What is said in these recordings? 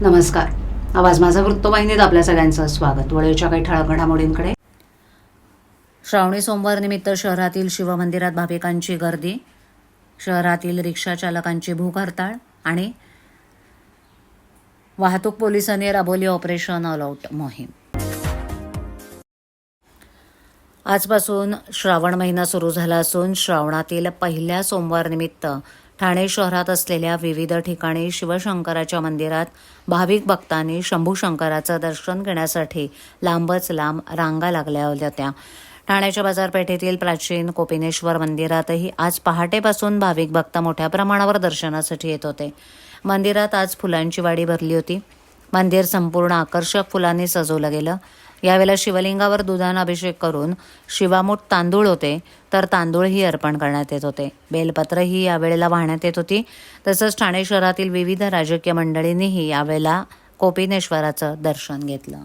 नमस्कार. आवाज माझा वृत्तवाहिनीत आपल्या सगळ्यांचं स्वागत. वळेच्या काही ठळक घडामोडींकडे. श्रावणी सोमवार निमित्त शहरातील शिवमंदिरात भाविकांची गर्दी शहरातील रिक्षा चालकांची भूक हरताळ आणि वाहतूक पोलिसांनी राबवली ऑपरेशन ऑल आउट मोहीम. आजपासून श्रावण महिना सुरू झाला असून श्रावणातील पहिल्या सोमवार निमित्त ठाणे शहरात असलेल्या विविध ठिकाणी शिवशंकराच्या मंदिरात भाविक भक्तांनी शंभू शंकराचं दर्शन घेण्यासाठी लांबच लांब रांगा लागल्या होत्या. ठाण्याच्या बाजारपेठेतील प्राचीन कोपिनेश्वर मंदिरातही आज पहाटेपासून भाविक भक्त मोठ्या प्रमाणावर दर्शनासाठी येत होते. मंदिरात आज फुलांची वाडी भरली होती. मंदिर संपूर्ण आकर्षक फुलांनी सजवलं गेलं. यावेळेला शिवलिंगावर दुधानं अभिषेक करून शिवामूठ तांदूळ होते तर तांदूळही अर्पण करण्यात येत होते. बेलपत्रही यावेळेला वाहण्यात येत होती. तसंच ठाणे शहरातील विविध राजकीय मंडळींनीही यावेळेला कोपिनेश्वराचं दर्शन घेतलं.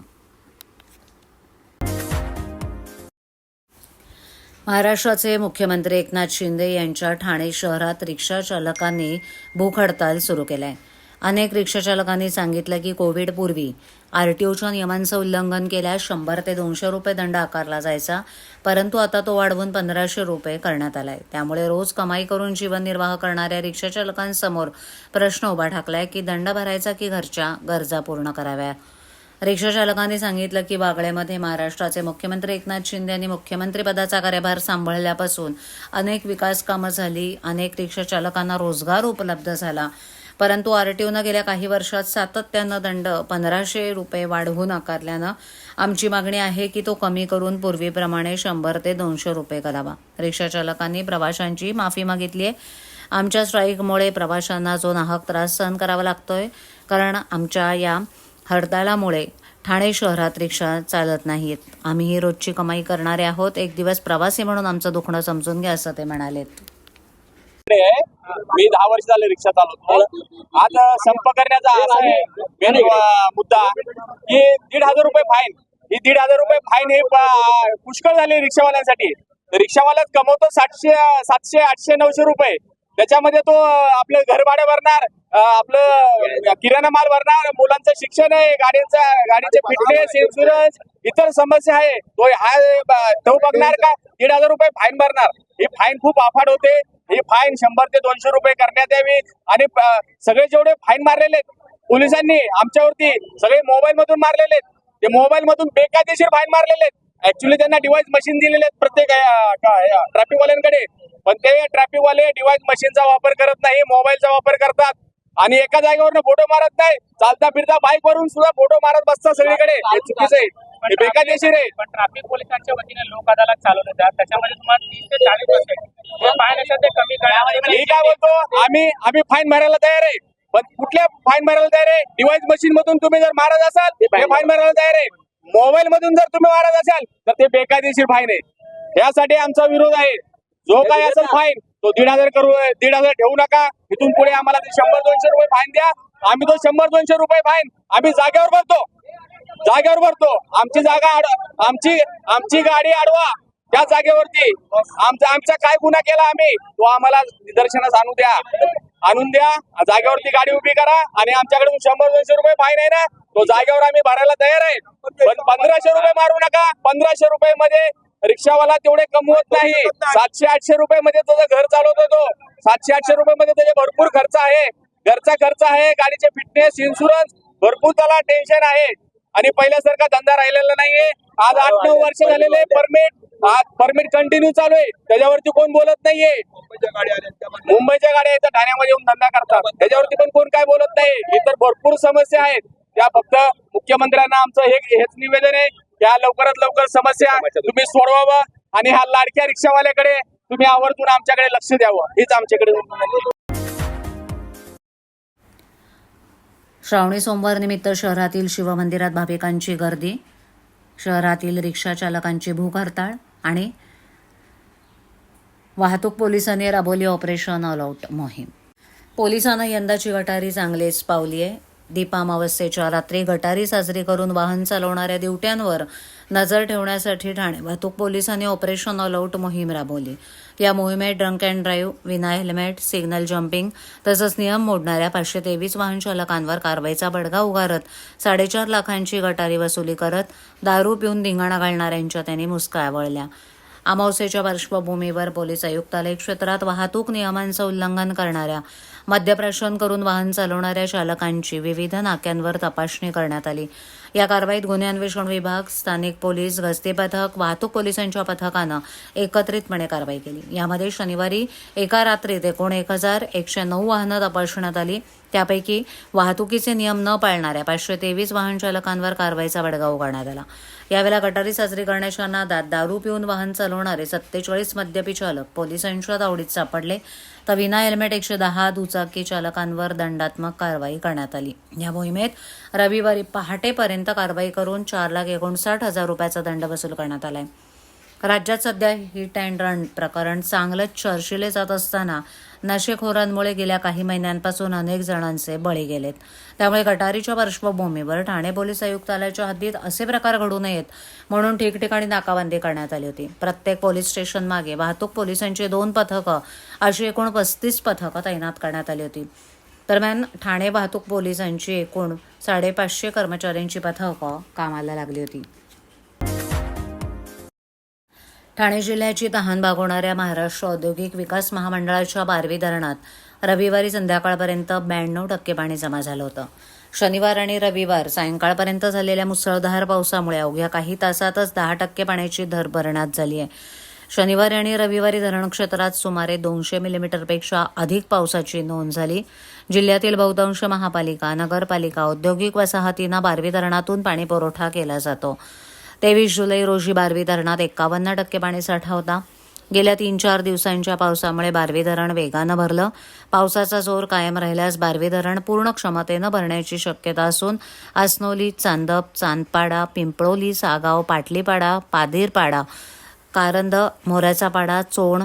महाराष्ट्राचे मुख्यमंत्री एकनाथ शिंदे यांच्या ठाणे शहरात रिक्षा चालकांनी भूक हडताल सुरू केलाय. अनेक रिक्षाचालकांनी सांगितलं की कोविडपूर्वी आरटीओच्या नियमांचं उल्लंघन केल्यास शंभर ते दोनशे रुपये दंड आकारला जायचा परंतु आता तो वाढवून पंधराशे रुपये करण्यात आलाय. त्यामुळे रोज कमाई करून जीवननिर्वाह करणाऱ्या रिक्षाचालकांसमोर प्रश्न उभा ठाकलाय की दंड भरायचा की घरच्या गरजा पूर्ण कराव्या? रिक्षाचालकांनी सांगितलं की वागळेमध्ये महाराष्ट्राचे मुख्यमंत्री एकनाथ शिंदे यांनी मुख्यमंत्रीपदाचा कार्यभार सांभाळल्यापासून अनेक विकास कामं झाली अनेक रिक्षाचालकांना रोजगार उपलब्ध झाला. परंतु आरटीओनं गेल्या काही वर्षात सातत्यानं दंड पंधराशे रुपये वाढवून आकारल्यानं आमची मागणी आहे की तो कमी करून पूर्वीप्रमाणे शंभर ते दोनशे रुपये करावा. रिक्षा चालकांनी प्रवाशांची माफी मागितली आहे आमच्या स्ट्राईकमुळे प्रवाशांना जो नाहक त्रास सहन करावा लागतोय कारण आमच्या या हडताळामुळे ठाणे शहरात रिक्षा चालत नाहीत आम्हीही रोजची कमाई करणारे आहोत. एक दिवस प्रवासी म्हणून आमचं दुखणं समजून घ्या असं ते म्हणालेत. इकडे आहे. मी दहा वर्ष झाले रिक्षा चालवतो आज संप करण्याचा असा आहे मेन मुद्दा. की दीड हजार रुपये फाईन ही दीड हजार रुपये फाईन हे पुष्कळ झाले रिक्षावाल्यांसाठी. तर कमवतो सातशे सातशे आठशे नऊशे रुपये. त्याच्यामध्ये तो आपलं घर भाडं भरणार आपलं किराणा माल भरणार मुलांचं शिक्षण आहे गाडीचा गाडीचे फिटनेस इन्शुरन्स इतर समस्या आहे. तो हा तो बघणार का? दीड हजार रुपये फाईन भरणार. ही फाईन खूप अफाट होते. ही फाईन शंभर ते दोनशे रुपये करण्यात यावी. आणि सगळे जेवढे फाईन मारलेले आहेत, पोलिसांनी आमच्यावरती सगळे मोबाईल मधून मारलेले आहेत. ते मोबाईल मधून बेकायदेशीर फाईन मारलेले आहेत. ऍक्च्युली त्यांना डिवाईस मशीन दिलेले आहेत प्रत्येक ट्रॅफिक वाल्यांकडे पण ते ट्रॅफिक वाले मशीनचा वापर करत नाही मोबाईलचा वापर करतात. आणि एका जागेवरनं फोटो मारत नाही. चालता फिरता बाईक वरून सुद्धा फोटो मारत बसतात सगळीकडे. चुकीचं आहे. हे बेकायदेशीर आहे. पण ट्रॅफिक पोलिसांच्या वतीने लोक अदालत चालवले जातात. त्याच्यामध्ये तुम्हाला तीस ते चाळीस पर्सेंट ते कमी करण्यामध्ये मी काय बोलतो? आम्ही आम्ही फाईन भरायला तयार आहे. पण कुठल्या फाईन भरायला तयार आहे? डिव्हाइस मशीन मधून तुम्ही जर मारत असाल ते फाईन भरायला तयार आहे. मोबाईल मधून जर तुम्ही मारत असाल तर ते बेकायदेशीर फाईन आहे. यासाठी आमचा विरोध आहे. जो काय असेल फाईन तो दीड हजार करू दीड हजार ठेवू नका. इथून पुढे आम्हाला शंभर दोनशे रुपये फाईन द्या. आम्ही तो शंभर दोनशे रुपये फाईन आम्ही जागेवर भरतो. जागेवर भरतो. आमची जागा आमची आमची गाडी अडवा त्या जागेवरती. आमचा आमचा काय गुन्हा केला आम्ही तो आम्हाला निदर्शनास आणू द्या. आणून द्या. जागेवरती गाडी उभी करा आणि आमच्याकडून शंभर दोनशे रुपये फाईन आहे ना तो जागेवर आम्ही भरायला तयार आहे. पण पंधराशे रुपये मारू नका. पंधराशे रुपये मध्ये रिक्षावाला तेवढे कमवत नाही. सातशे आठशे रुपये मध्ये त्याचं घर चालवतो तो सातशे आठशे रुपये मध्ये त्याचे भरपूर खर्च आहे. घरचा खर्च आहे गाडीचे फिटनेस इन्शुरन्स भरपूर त्याला टेन्शन आहे. आणि पहिल्यासारखा धंदा राहिलेला नाहीये. आज आठ नऊ वर्ष झालेले परमिट. आज परमिट कंटिन्यू चालू आहे. त्याच्यावरती कोण बोलत नाहीये. मुंबईच्या गाड्या इथं ठाण्यामध्ये येऊन धंदा करतात. त्याच्यावरती पण कोण काय बोलत नाही. इतर भरपूर समस्या आहेत. त्या फक्त मुख्यमंत्र्यांना आमचं हे हेच निवेदन आहे. या लवकरात लवकर समस्या तुम्ही सोडवावं. आणि ह्या लाडक्या रिक्षावाल्याकडे तुम्ही आवर्जून आमच्याकडे लक्ष द्यावं. हीच आमच्याकडे श्रावणी सोमवारनिमित्त शहरातील शिवमंदिरात भाविकांची गर्दी शहरातील रिक्षा चालकांची भूक हरताळ आणि वाहतूक पोलिसांनी राबवली ऑपरेशन ऑल आऊट मोहीम. पोलिसांना यंदाची गटारी चांगलीच पावली आहे दीपामावस्येच्या रात्री गटारी साजरी करून वाहन चालवणाऱ्या दिवट्यांवर नजर ठेवण्यासाठी ठाणे वाहतूक पोलिसांनी ऑपरेशन ऑल आऊट मोहीम राबवली. या मोहिमेत ड्रंक अँड ड्राईव्ह विना हेल्मेट सिग्नल जम्पिंग तसंच नियम मोडणाऱ्या पाचशे तेवीस वाहन चालकांवर कारवाईचा बडगा उगारत साडेचार लाखांची गटारी वसुली करत दारू पिऊन धिंगाणा घालणाऱ्यांच्या त्यांनी मुसका वळल्या. अमावस्येच्या पार्श्वभूमीवर पोलीस आयुक्तालय क्षेत्रात वाहतूक नियमांचं उल्लंघन करणाऱ्या मद्यप्राशन करून वाहन चालवणाऱ्या चालकांची विविध नाक्यांवर तपासणी करण्यात आली. या कारवाईत गुन्हे अन्वेषण विभाग स्थानिक पोलीस गस्ती पथक वाहतूक पोलिसांच्या पथकानं एकत्रितपणे कारवाई केली. यामध्ये शनिवारी एका रात्रीत एकूण एक हजार एकशे नऊ वाहनं तपासण्यात आली. त्यापैकी वाहतुकीचे नियम न पाळणाऱ्या पाचशे तेवीस वाहन चालकांवर कारवाईचा बडगा उगारण्यात आला. यावेळेला गटारी साजरी करण्याच्या नादात दारू पिऊन वाहन चालवणारे सत्तेचाळीस मद्यपी चालक पोलिसांच्या दावडीत सापडले. तर विना हेल्मेट एकशे दहा दुचाकी चालकांवर दंडात्मक कारवाई करण्यात आली. या मोहिमेत रविवारी पहाटेपर्यंत कारवाई करून चार लाख एकोणसाठ हजार रुपयाचा दंड वसूल करण्यात आलाय. राज्यात सध्या हिट अँड रन प्रकरण चांगलंच चर्चिले जात असताना नशेखोरांमुळे गेल्या काही महिन्यांपासून अनेक जणांचे बळी गेलेत. त्यामुळे गटारीच्या पार्श्वभूमीवर ठाणे पोलीस आयुक्तालयाच्या हद्दीत असे प्रकार घडू नयेत म्हणून ठिकठिकाणी नाकाबंदी करण्यात आली होती. प्रत्येक पोलीस स्टेशन मागे वाहतूक पोलिसांची दोन पथकं अशी एकूण पस्तीस पथकं तैनात करण्यात आली होती. दरम्यान ठाणे वाहतूक पोलिसांची एकूण साडेपाचशे कर्मचाऱ्यांची पथकं कामाला लागली होती. ठाणे जिल्ह्याची तहान भागवणाऱ्या महाराष्ट्र औद्योगिक विकास महामंडळाच्या बारवी धरणात रविवारी संध्याकाळपर्यंत ब्याण्णव टक्के पाणी जमा झालं होतं. शनिवार आणि रविवार सायंकाळपर्यंत झालेल्या मुसळधार पावसामुळे अवघ्या काही तासातच दहा टक्के पाण्याची धर भरण्यात झाली आहे. शनिवारी आणि रविवारी धरण क्षेत्रात सुमारे दोनशे मिलीमीटरपेक्षा अधिक पावसाची नोंद झाली. जिल्ह्यातील बहुतांश महापालिका नगरपालिका औद्योगिक वसाहतींना बारवी धरणातून पाणी पुरवठा केला जातो. तेवीस जुलै रोजी बारवी धरणात एकावन्न टक्के पाणीसाठा होता. गेल्या तीन चार दिवसांच्या पावसामुळे बारवी धरण वेगानं भरलं. पावसाचा जोर कायम राहिल्यास बारवी धरण पूर्ण क्षमतेनं भरण्याची शक्यता असून आसनोली चांदप चांदपाडा पिंपळोली सागाव पाटलीपाडा पादिरपाडा कारंद मोऱ्याचा पाडा चोण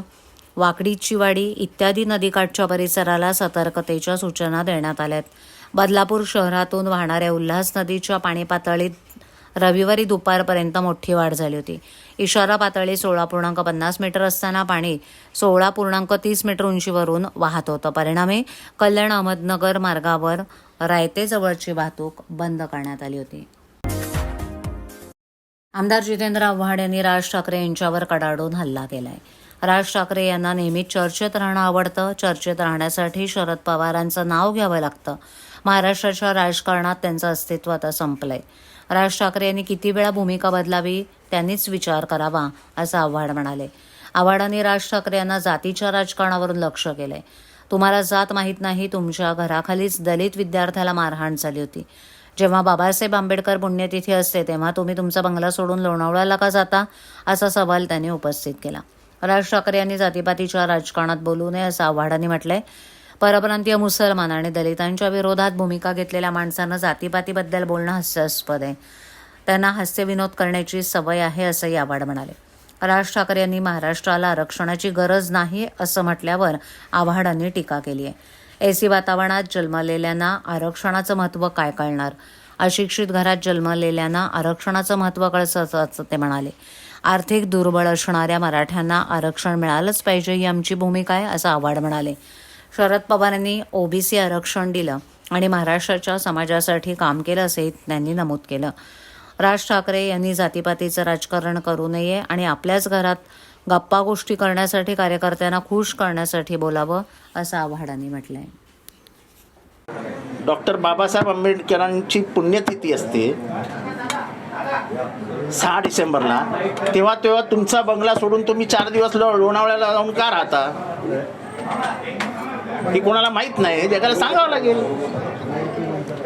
वाकडी चिवाडी इत्यादी नदीकाठच्या परिसराला सतर्कतेच्या सूचना देण्यात आल्या आहेत बदलापूर शहरातून वाहणाऱ्या उल्हास नदीच्या पाणी पातळीत रविवारी दुपारपर्यंत मोठी वाढ झाली होती. इशारा पातळी सोळा पूर्णांक पन्नास मीटर असताना पाणी सोळा पूर्णांक तीस मीटर उंचीवरून वाहत होतं. परिणामी कल्याण अहमदनगर मार्गावर रायतेजवळची वाहतूक बंद करण्यात आली होती. आमदार जितेंद्र आव्हाड यांनी राज ठाकरे यांच्यावर कडाडून हल्ला केलाय. राज ठाकरे यांना नेहमीच चर्चेत राहणं आवडतं. चर्चेत राहण्यासाठी शरद पवारांचं नाव घ्यावं लागतं. महाराष्ट्राच्या राजकारणात त्यांचं अस्तित्व आता संपलंय. राज ठाकरे यांनी किती वेळा भूमिका बदलावी त्यांनीच विचार करावा असं आव्हाड म्हणाले. आव्हाडांनी राज ठाकरे यांना जातीच्या राजकारणावरून लक्ष केलंय. तुम्हाला जात माहीत नाही तुमच्या घराखालीच दलित विद्यार्थ्याला मारहाण झाली होती. जेव्हा बाबासाहेब आंबेडकर पुण्यतिथी असते तेव्हा तुम्ही तुमचा बंगला सोडून लोणावळ्याला का जाता असा सवाल त्यांनी उपस्थित केला. राज ठाकरे यांनी जातीपातीच्या राजकारणात बोलू नये असं आव्हाडांनी म्हटलंय. परप्रांतीय मुसलमान आणि दलितांच्या विरोधात भूमिका घेतलेल्या माणसानं जातीपातीबद्दल बोलणं हास्यास्पद आहे. त्यांना हास्यविनोद करण्याची सवय आहे असंही आव्हाड म्हणाले. राज ठाकरे यांनी महाराष्ट्राला आरक्षणाची गरज नाही असं म्हटल्यावर आव्हाडांनी टीका केली आहे. एसी वातावरणात जन्मलेल्यांना आरक्षणाचं महत्त्व काय कळणार? अशिक्षित घरात जन्मलेल्यांना आरक्षणाचं महत्त्व कळतं असं ते म्हणाले. आर्थिक दुर्बळ असणाऱ्या मराठ्यांना आरक्षण मिळालंच पाहिजे ही आमची भूमिका आहे असं आव्हाड म्हणाले. शरद पवारांनी ओबीसी आरक्षण दिलं आणि महाराष्ट्राच्या समाजासाठी काम केलं असंही त्यांनी नमूद केलं. राज ठाकरे यांनी जातीपातीचं राजकारण करू नये आणि आपल्याच घरात गप्पा गोष्टी करण्यासाठी कार्यकर्त्यांना खुश करण्यासाठी बोलावं असं आव्हाडांनी म्हटलंय. डॉक्टर बाबासाहेब आंबेडकरांची पुण्यतिथी असते. सहा डिसेंबरला. तेव्हा तेव्हा तुमचा बंगला सोडून तुम्ही चार दिवस लोणावळ्याला जाऊन का राहता? हे कोणाला माहीत नाही. जगाला सांगावं लागेल.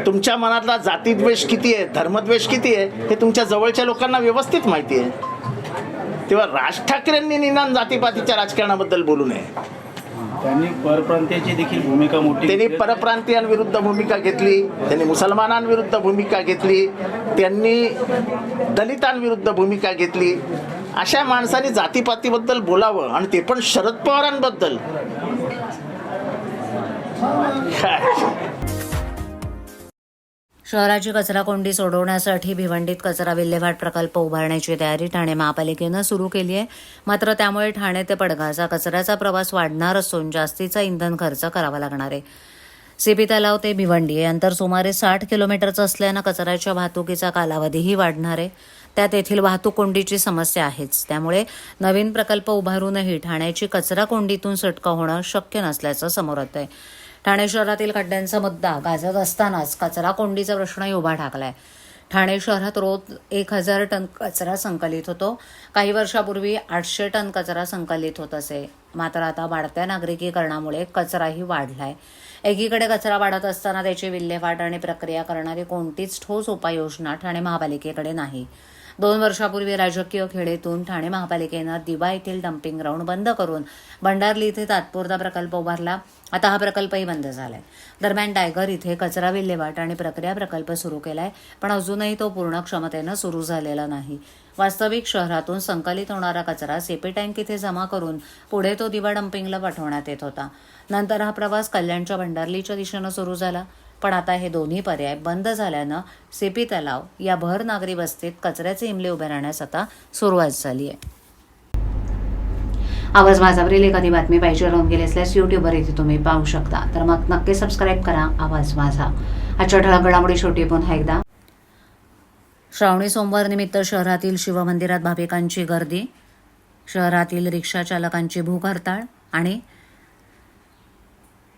तुमच्या मनातला जातीद्वेष किती आहे धर्मद्वेष किती आहे हे तुमच्या जवळच्या लोकांना व्यवस्थित माहिती आहे. तेव्हा राज ठाकरेंनी निदान जातीपातीच्या राजकारणाबद्दल बोलू नये. त्यांनी परप्रांतीयाची देखील भूमिका मोठी त्यांनी. परप्रांतीयांविरुद्ध भूमिका घेतली त्यांनी मुसलमानांविरुद्ध भूमिका घेतली त्यांनी दलितांविरुद्ध भूमिका घेतली. अशा माणसाने जातीपातीबद्दल बोलावं आणि ते पण शरद पवारांबद्दल? शहराची कचरा कोंडी सोडवण्यासाठी भिवंडीत कचरा विल्हेवाट प्रकल्प उभारण्याची तयारी ठाणे महापालिकेनं सुरू केली आहे. मात्र त्यामुळे ठाणे ते पडघाचा कचऱ्याचा प्रवास वाढणार असून जास्तीचा इंधन खर्च करावा लागणार आहे. सीपी तलाव ते भिवंडी हे अंतर सुमारे साठ किलोमीटरचं असल्यानं कचऱ्याच्या वाहतुकीचा कालावधीही वाढणार आहे. त्यात येथील वाहतूक कोंडीची समस्या आहेच. त्यामुळे नवीन प्रकल्प उभारूनही ठाण्याची कचरा कोंडीतून सुटका होणं शक्य नसल्याचं समोर येत आहे ठाणे शहरातील खड्ड्यांचा मुद्दा गाजत असतानाच कचरा कोंडीचा प्रश्नही उभा ठाकलाय. ठाणे शहरात रोज एक हजार टन कचरा संकलित होतो. काही वर्षापूर्वी आठशे टन कचरा संकलित होत असे. मात्र आता वाढत्या नागरिकीकरणामुळे कचराही वाढलाय. एकीकडे कचरा वाढत असताना त्याची विल्हेवाट आणि प्रक्रिया करणारी कोणतीच ठोस उपाययोजना ठाणे महापालिकेकडे नाही. दोन वर्षापूर्वी राजकीय खेडेतून ठाणे महापालिकेनं दिवा येथील डम्पिंग ग्राउंड बंद करून भंडारली इथे तात्पुरता प्रकल्प उभारला. आता हा प्रकल्पही बंद झालाय. दरम्यान टायगर इथे कचरा विल्हेवाट आणि प्रक्रिया प्रकल्प सुरू केलाय पण अजूनही तो पूर्ण क्षमतेनं सुरू झालेला नाही. वास्तविक शहरातून संकलित होणारा कचरा सेपी टँक इथे जमा करून पुढे तो दिवा डम्पिंगला पाठवण्यात येत होता. नंतर हा प्रवास कल्याणच्या भंडारलीच्या दिशेनं सुरू झाला. पण आता हे दोन्ही पर्याय बंद झाल्यानं सीपी तलाव या भर नागरी वस्तीत कचऱ्याचे इमले उभे राहण्यास आता सुरुवात झाली आहे. आवाज माझावरील एखादी बातमी पाहिजे राहून गेली असल्यास यूट्यूबवर इथे तुम्ही पाहू शकता. तर मग नक्की सबस्क्राईब करा. आवाज माझा. आजच्या ठळक घडामोडी शेवटी पुन्हा एकदा. श्रावणी सोमवार निमित्त शहरातील शिवमंदिरात भाविकांची गर्दी शहरातील रिक्षा चालकांची भूक हरताळ आणि